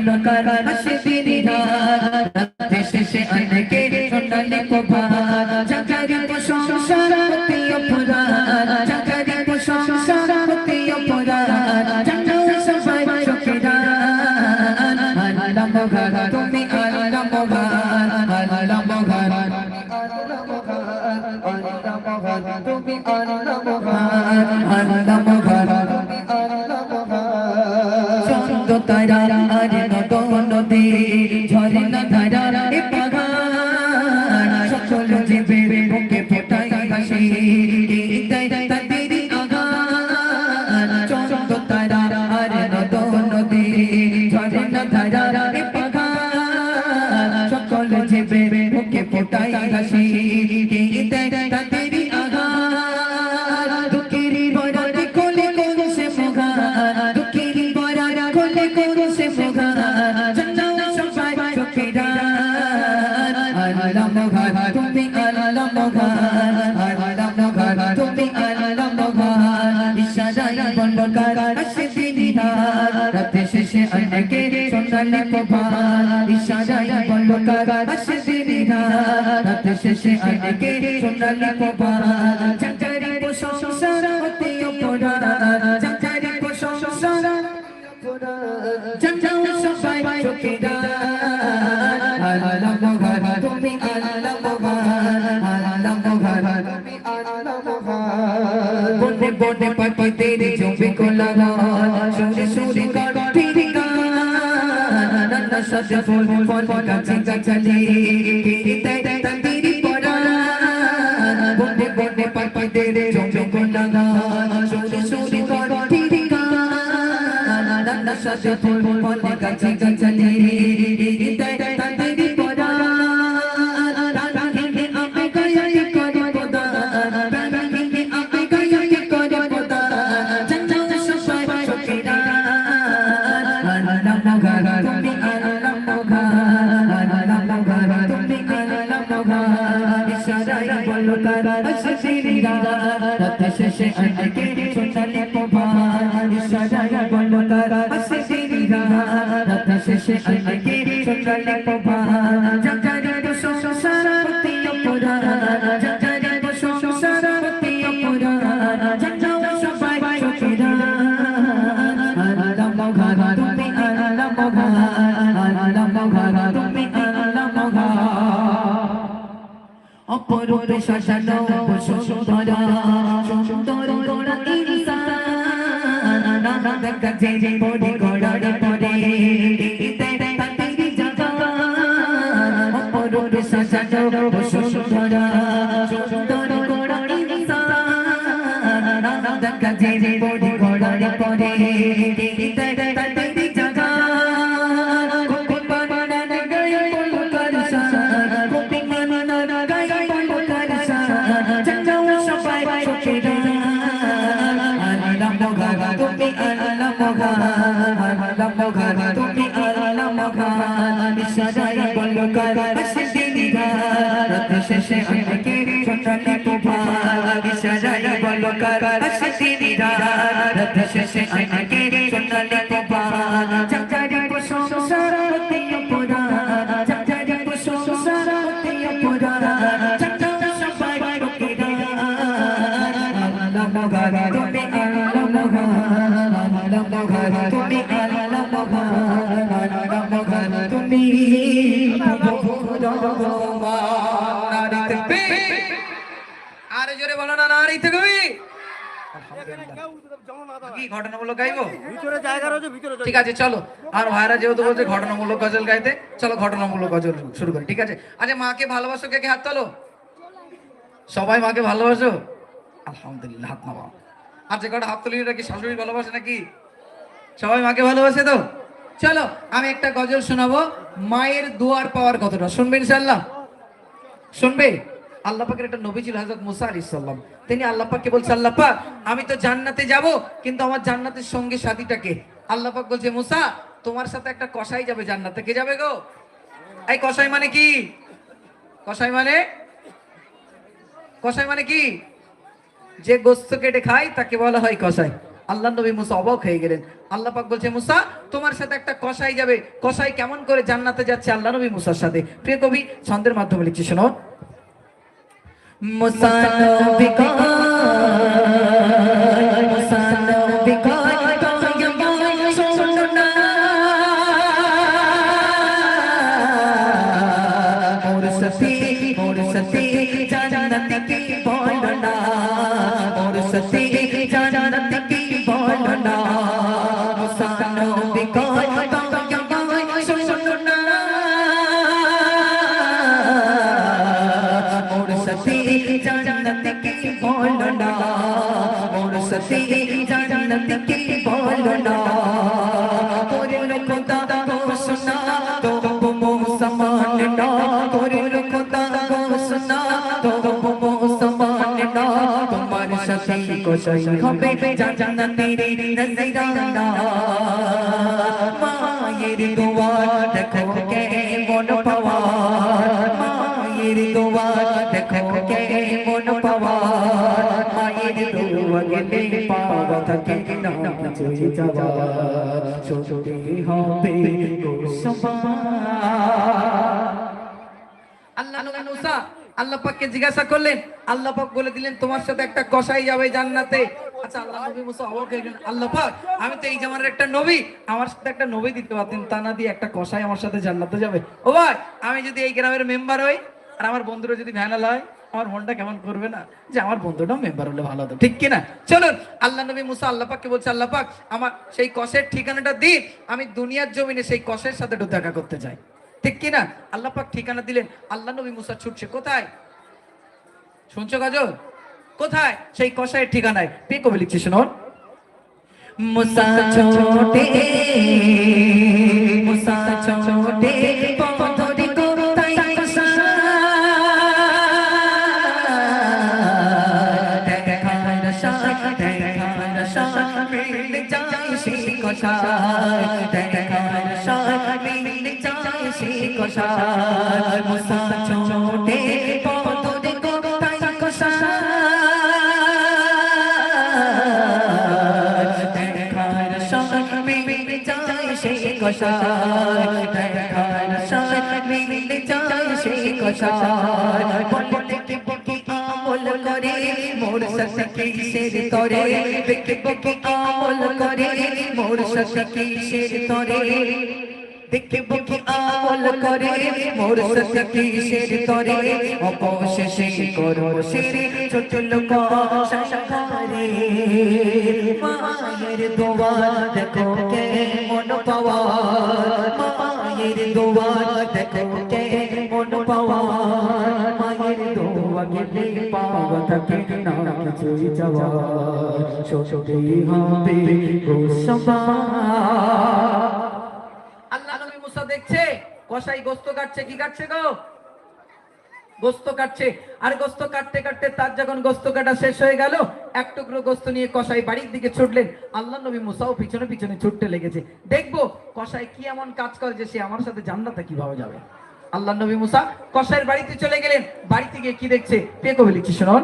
বলো কার রাত শেষে অনেকে সোনালি প্রভাত জাগারি প্রশংসা হতে অপরাধ জাগারি প্রশংসা হতে অপরাধ জানাও সবাই চোখেরা আল্লাহ মগার তুমি আল্লাহ মগার আল্লাহ মগার তুমি আল্লাহ মগার আল্লাহ মগার চন্দ্র তারা ঝরনা ধারা এ পাহাড় সকল জীবে ইশারায় বলো কার আসে দিদিরা রাত শেষে অনেকে সোনালি প্রভাত, ইশারায় বলো কার আসে দিদিরা রাত শেষে অনেকে সোনালি প্রভাত। জাগারি প্রশংসা হতে অপরাধ জাগারি প্রশংসা জানাও সবাই চোখেরা বনে বনে পাখিদের জমি কোলারা সুরে সুরে কাটি গান সাথে ফুল ফুল কাছে কাছালে দেয় তাদের পরা, বনে বনে পাখিদের জমি কোলারা সুরে সুরে কাটি গান সাথে ফুল ফুল কাছে কাছালে দেয় তাদের পরা ইশারায় বলো তারা আসিরা রাত শেষে অনেকে সোনালি প্রভাত ইশারায় বলো তারা আসিরা রাত শেষে অনেকে সোনালি প্রভাত অপরূপে সাজানো, সুন্দর সুন্দর গোড়া ইনসান নানা দেখা যে পড়ে গোড়ার পরে অপরূপে সাজানো সুন্দর সুন্দর গোড়া ইনসান নানা দেখা যে পড়ে গোড়ার পরে। মগা ইশারায় বলো শেষে অনেকে সোনালি প্রভা ইশারায় বলো কর আসদিরা রাত শেষে অনেকে আরে জোরে বলো না নারী থেকে কি ঘটনামূলক গাইবো? ভিতরে জায়গা রয়েছে ভিতরে ঠিক আছে চলো। আর ভাইরা যেহেতু বলছে ঘটনামূলক গজল গাইতে চলো ঘটনামূলক গজল শুরু করি ঠিক আছে? আচ্ছা মাকে ভালোবাসো কে কে হাত তোলো? সবাই মাকে ভালোবাসো? আলহামদুলিল্লাহ হাত আর যে কটা হাত তুলি কি শাশুড়ি ভালোবাসে নাকি? সবাই মাকে ভালোবাসে তো? চলো আমি একটা গজল শোনাবো মায়ের দুয়ার পাওয়ার কতটা? শুনবে ইনশাল্লাহ শুনবে? আল্লাহ পাকের একটা নবী ছিল হযরত মুসা আলাইহিস সালাম। তিনি আল্লাহ পাককে বলছে, আল্লাহ পাক, আমি তো জান্নাতে যাব, কিন্তু আমার জান্নাতের সঙ্গে সাথীটাকে আল্লাহ পাক বলছে, মুসা, তোমার সাথে একটা কসাই যাবে জান্নাতে। কে যাবে গো? এই কসাই মানে কি? কসাই মানে? কসাই মানে কি? যে গোস্ত কেটে খায়, তাকে বলা হয় কসাই। আল্লাহ নবী মুসা অবাক হয়ে গেলেন। আল্লাহ পাক বলছে, মুসা, তোমার সাথে একটা কষাই যাবে। কষাই কেমন করে জান্নাতে যাচ্ছে আল্লাহ নবী মুসার সাথে? প্রিয় কবি, ছন্দের মাধ্যমে লিখছি, শোনো। মুসানো মোর সতী জান্নাত কি বলো না? তোরে খোদা গো সোনা তো মো সমান না। তোরে খোদা গো সোনা তো মো সমান না। তোমার সতী কো সই হবে জান্নাত তেরে নজরানা। মায়ের দোয়া দেখো মন পাওয়া মায়ের দোয়া দেখো কে মন পাওয়া মায়ের পাওয়া থাকে না চলে যাওয়া চলতে হবে আল্লাহ আল্লাহ পাককে জিজ্ঞাসা করলেন, আল্লাহ পাক বলে দিলেন, তোমার সাথে একটা কসাই যাবে জান্নাতে। আচ্ছা আল্লাহ নবী মুসা অবাক হয়ে গেলেন, আল্লাহ পাক, আমি তো এই জামানের একটা নবী, আমার সাথে একটা নবী দিতে পারতেন, তা না দিয়ে একটা কসাই আমার সাথে জান্নাতে যাবে। ও ভাই, আমি যদি এই গ্রামের মেম্বার হই আর আমার বন্ধুরা যদি ভ্যানাল হয় আমার মনটা কেমন করবে না? যে আমার বন্ধুটাও মেম্বার হলে ভালো হতো। ঠিক কিনা? চলুন আল্লাহ নবী মুসা আল্লাহ পাককে বলছে আল্লাহ পাক আমার সেই কসের ঠিকানাটা দিন আমি দুনিয়ার জমিনে সেই কসের সাথে একটু দেখা করতে চাই। ঠিক কিনা? আল্লাহ পাক ঠিকানা দিলেন আল্লাহ নবী মুসা ছুটছে কোথায়? শুনছো কাজল কোথায়? সেই কষায়ের ঠিকানায়। পে কবি লিখছে শুনুন মুসা ছোটে। সে কসা দেখার রসা মিল যায় সে কসা মুসা ছোটে পথরি কো তাই কসা দেখার সঙ্গ মিলে যায় সেই কষায়। দেখার কষায়। সসে কিসের তরে, বেকে বকে আমল করে, মোর সসে কিসের তরে। দেখে বকে আমল করে, মোর সসে কিসের তরে। অবশেষে করো সেরে ছোট লোক সংসারে। মায়ের দোয়া দেখো কে মন পাওয়া। মায়ের দোয়া দেখো কে মন পাওয়া। মায়ের দোয়া গেলে দেখছে গোস্ত কাটছে, কি কাটছে গো? গোস্ত কাটছে। আর গোস্ত কাটতে কাটতে তার যখন গোস্ত কাটা শেষ হয়ে গেল, এক টুকরো গোস্ত নিয়ে কষাই বাড়ির দিকে ছুটলেন। আল্লাহ নবী মুসাও পিছনে পিছনে ছুটতে লেগেছে। দেখব কষাই কি এমন কাজ করে যে সে আমার সাথে জান্নাতে কীভাবে যাবে? আল্লাহ নবী মুসা কষাইয়ের বাড়িতে চলে গেলেন। বাড়িতে গিয়ে কি দেখছে? পে কবি লিখছি শুনুন।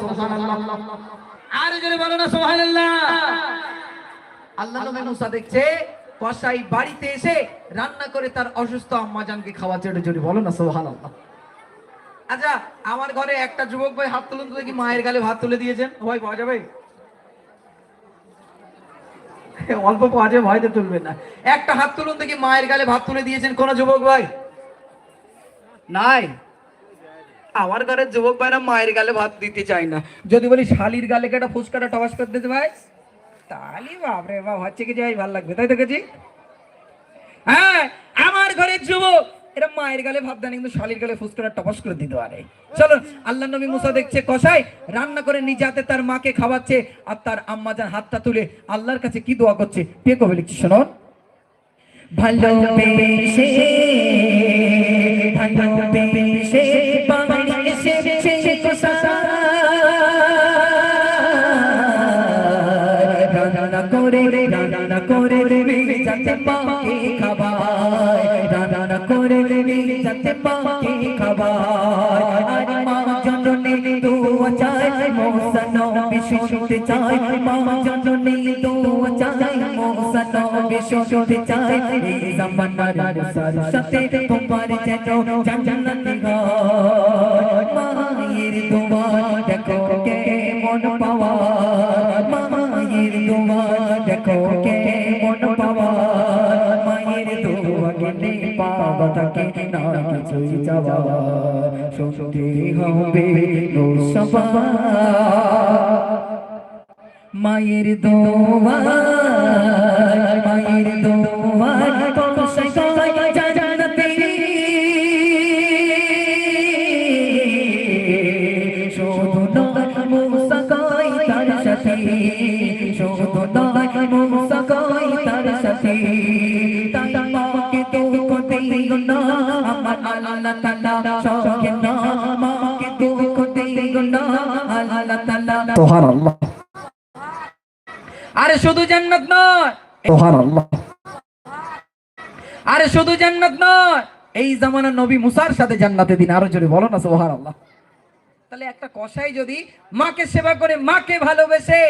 সুবহানাল্লাহ। আর জোরে বলো না, সুবহানাল্লাহ। আল্লাহ নবী মুসা দেখছে কসাই বাড়িতে এসে রান্না করে তার অসুস্থ আম্মাজানকে খাওয়াচ্ছে এটা জোরে বলো না, সুবহানাল্লাহ। আচ্ছা আমার ঘরে একটা যুবক ভাই হাত তুলুন তো দেখি, মায়ের গালে ভাত তুলে দিয়েছেন। ভাই, পাওয়া যাবে? অল্প পাওয়া যাবে, ভয়তে তুলবেন না। একটা হাত তুলুন দেখি, মায়ের গালে ভাত তুলে দিয়েছেন কোন যুবক ভাই? নাই? আমার ঘরের যুবক ভাইরা মায়ের গালে ভাত দিতে চায় না। যদি বলি শালির গালে কেটা ফুচকাটা টবাস করে দিতে ভাই তাহলে বাপরে বাপ হচ্ছে কি যাই ভালো লাগবে তাই তো হ্যাঁ আমার ঘরের যুবক। এরা মায়ের গালে ভাত দেন কিন্তু শালির গালে ফুচকাটা টপাস করে দিতে পারে। চলো আল্লাহ নবী মুসা দেখছে কষাই রান্না করে নিজে হাতে তার মাকে খাওয়াচ্ছে আর তার আম্মাজান হাতটা তুলে আল্লাহর কাছে কি দোয়া করছে কে কবে লিখছি শোনো ভালোবেসে ভালোবেসে করে মেয়ে যাতে পাকে খাবায়। রান্না করে যাতে পাকে খাবায়। আর মা জননী দোয়া চায় মোসানো বিশুদ্ধ চায়। মা জননী দোয়া চায় মোসানো বিশুদ্ধ চায়। এই জামানার সার সাথে তোমার যেন জান্নাতি ঘর মায়ের দোয়া দেখো কে মন পাওয়া মায়ের দোয়া দেখো কে মন পাওয়া? মায়ের দোয়া পাওয়া তাকে না কিছুই যাওয়া শুনতে হবে মায়ের দোয়া, মায়ের তাই মাকে দুঃখ দিও না আমার আল্লাহ তাআলা সখে না মাকে দুঃখ দিও না আল্লাহ তাআলা। তোহার আরে শুধু জান্নাত নয়। আরে শুধু জান্নাত নয়। এই জামানা নবী মুসার সাথে জান্নাতে দিন। আরও জোরে বলো না সোহার আল্লাহ তাহলে একটা কসাই যদি মাকে সেবা করে মাকে ভালোবেসে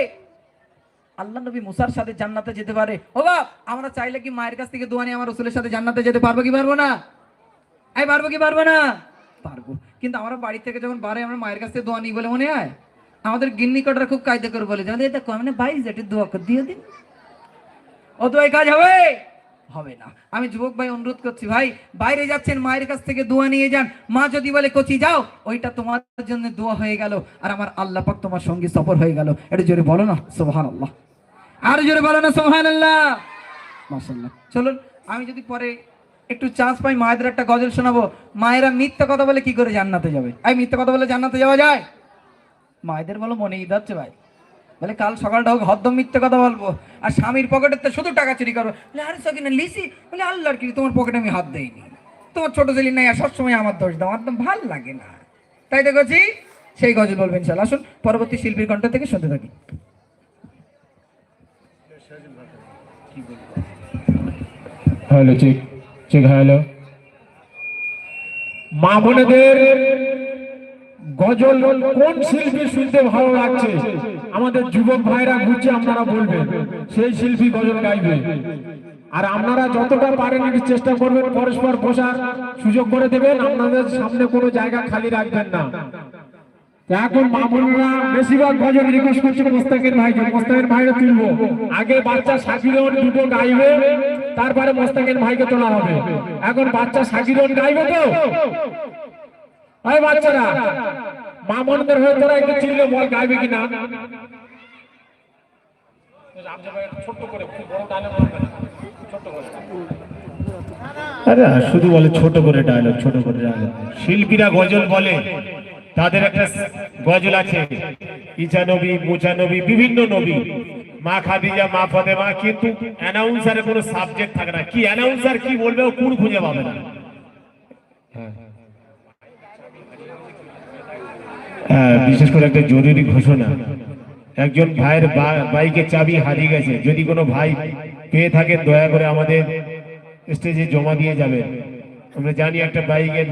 আল্লাহ নবী মুসার সাথে জান্নাতে যেতে পারে। ও বাপ, আমরা চাইলে কি মায়ের কাছ থেকে দোয়া নিয়ে আমার রসুলের সাথে জান্নাতে যেতে পারব কি পারব না? এই পারব কি পারব না? পারব। কিন্তু আমরা বাড়ি থেকে যখন বারে আমরা মায়ের কাছ থেকে দোয়া নিই বলে মনে হয়? আমাদের গিন্নি কটরা খুব কায়দা করে বলে এটা মানে ভাই যেটি দোয়া করে, দিয়ে দিন। ও তো এই কাজ হবে? হবে না। আমি যুবক ভাই অনুরোধ করছি, ভাই, বাইরে যাচ্ছেন, মায়ের কাছ থেকে দোয়া নিয়ে যান। মা যদি বলে, কচি, যাও, ওইটা তোমার জন্য দোয়া হয়ে গেল, আর আমার আল্লাহ পাক তোমার সঙ্গে সফর হয়ে গেল। এটা জোরে বলো না সোহান আল্লাহ আর জোরে বলো না সোহান আল্লাহ মাসাল্লাহ চলুন, আমি যদি পরে একটু চান্স পাই, মায়েদের একটা গজল শোনাবো। মায়েরা মিথ্যা কথা বলে কি করে জান্নাতে যাবে? এই মিথ্যা কথা বলে জান্নাতে যাওয়া যায়? মায়েদের বলো মনে ঈদ হচ্ছে ভাই। বলে কাল সকালটা হোক হদ্দম মিথ্যে কথা বলব। আর স্বামীর পকেটের তো শুধু টাকা চুরি করব বলে, আরে সকিনা, লিসি। বলে, আল্লাহর কি তোমার পকেটে আমি হাত দেইনি। তোমার ছোট ছেলে নাই, আর সবসময় আমার দোষ দাও একদম ভালো লাগে না। তাই দেখছি সেই গজল বলবেন ইনশাল্লাহ। আসুন, পরবর্তী শিল্পীর কণ্ঠ থেকে শুনতে থাকি। Hello, check check, hello. মা বোনেদের গজল কোন শিল্পী শুনতে ভালো লাগছে? আমাদের যুবক ভাইরা ঘুরছে আপনারা বলবেন, সেই শিল্পী গজল গাইবে। আর আপনারা যতটা পারেন চেষ্টা করবেন, পরস্পর বসার সুযোগ করে দেবেন, আপনাদের সামনে কোনো জায়গা খালি রাখবেন না। এখন মা বোনেরা বেশিরভাগ গজল রিকোয়েস্ট করছে মোস্তাকের ভাইকে মোস্তাকের ভাইকে তুলবো। আগে বাচ্চা সাকিরন দুটো গাইবে, তারপরে মোস্তাকের ভাইকে তোলা হবে। এখন বাচ্চা সাকিরন গাইবে তো? বাচ্চারা মা হয়ে তোরা একটু চিনলে বল গাইবে কিনা? শুধু বলে ছোট করে ডায়লগ ছোট করে ডায়লগ শিল্পীরা গজল বলে, তাদের একটা গজল আছে ইচা নবী মুচা নবী, বিভিন্ন নবী। মা খাদিজা, মা ফতেমা, কিন্তু অ্যানাউন্সারে কোনো সাবজেক্ট থাকে না। কি অ্যানাউন্সার কি বলবে ও কোন খুঁজে পাবে না। হ্যাঁ। বিশেষ করে একটা জরুরি ঘোষণা। একজন ভাইয়ের বাইকের চাবি হারিয়ে গেছে। যদি কোনো ভাই পেয়ে থাকেন দয়া করে আমাদের স্টেজে জমা দিয়ে যাবেন। আমরা জানি একটা বাইকের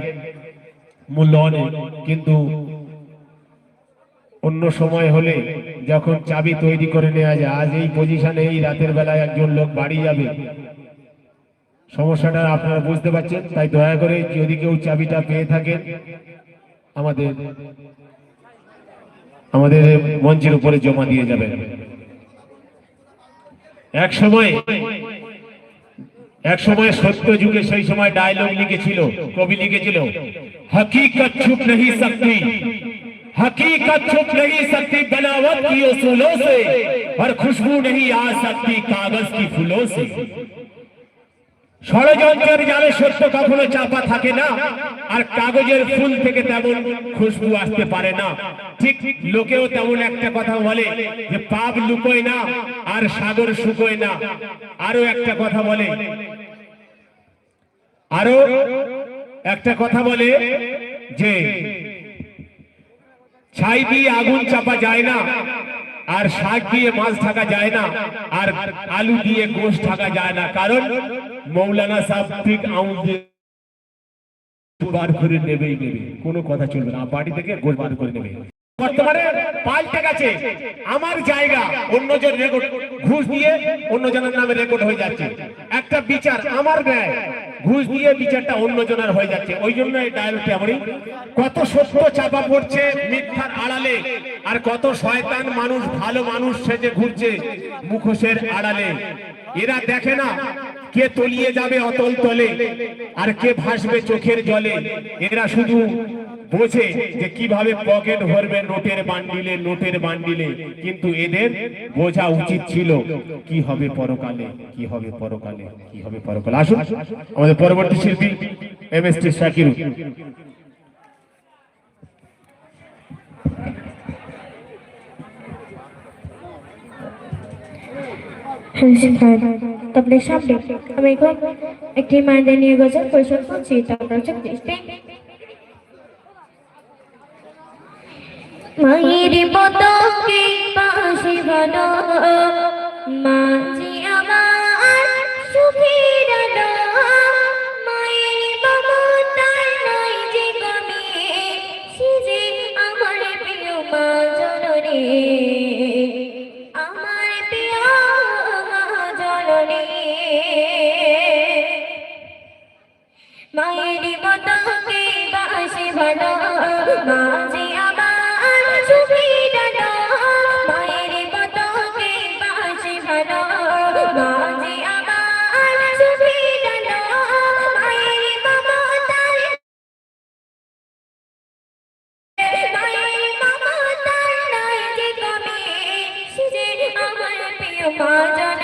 মূল্য অনেক, কিন্তু অন্য সময় হলে যখন চাবি তৈরি করে নেওয়া যায়, আজ এই পজিশনে এই রাতের বেলায় একজন লোক বাড়ি যাবে। সমস্যাটা আপনারা বুঝতে পারছেন, তাই দয়া করে যদি কেউ চাবিটা পেয়ে থাকেন, আমাদের আমাদের মঞ্চের উপরে জমা দিয়ে যাবেন। এক সময় এক সময় সত্য যুগে সেই সময় ডায়লগ লিখেছিল, কবি লিখেছিল, হকিকত ছুপ নেই সকতি হকিকত छुप नहीं सकती बनावट की उसूलों से और खुशबू नहीं आ सकती कागज की फूलों से ষড়যন্ত্রের জালে সত্য কখনো চাপা থাকে না, আর কাগজের ফুল থেকে তেমন খুশবু আসতে পারে না। ঠিক লোকেও তেমন একটা কথা বলে যে, পাপ লুকোয় না, আর সাগর শুকোয় না। আরও একটা কথা বলে আরও একটা কথা বলে যে, ছাই দিয়ে আগুন চাপা যায় না আর শাক দিয়ে মাছ থাকা যায় না, আর আলু দিয়ে গোশ থাকা যায় না। কারণ মৌলানা সাহেব বার করে নেবেই নেবে। কোনো কথা চলবে না। বাড়ি থেকে গোল বার করে নেবে। বর্তমানে পাল্টে গেছে। আমার জায়গা, অন্যজন রেকর্ড ঘুষ দিয়ে অন্যজনের নামে রেকর্ড হয়ে যাচ্ছে। একটা বিচার আমার ব্যয় ঘুষ দিয়ে বিচারটা অন্যজনের হয়ে যাচ্ছে। ওই জন্য এই ডায়লগটি আমি কত সত্য চাপা পড়ছে মিথ্যার আড়ালে, আর কত শয়তান মানুষ, ভালো মানুষ সেজে ঘুরছে মুখোশের আড়ালে। এরা দেখে না কে তলিয়ে যাবে অতল তলে আর কে ভাসবে চোখের জলে? এরা শুধু বোঝে যে কীভাবে পকেট ভরবে নোটের বান্ডিলে নোটের বান্ডিলে। কিন্তু এদের বোঝা উচিত ছিল কি হবে পরকালে, কি হবে পরকালে, কি হবে পরকালে। আসুন, আমাদের পরবর্তী শিল্পী এম এস টি শাকির হ্যাঁ। তারপরে সামনে আমি একটি মায়েদের নিয়ে গেছে পরিশোধ করছি তারপর হচ্ছে মায়ের মতো সুখের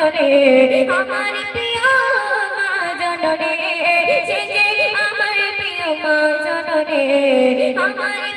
জননী। আমার প্রিয় মা জননী আমার প্রিয় মা জননে। আমার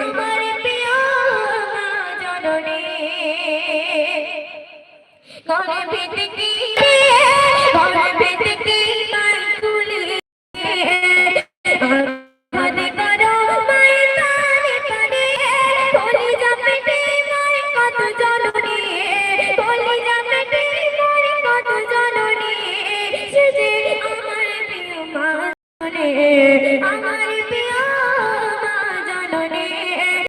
আমার প্রিয় জননী। ঘরে ভেতে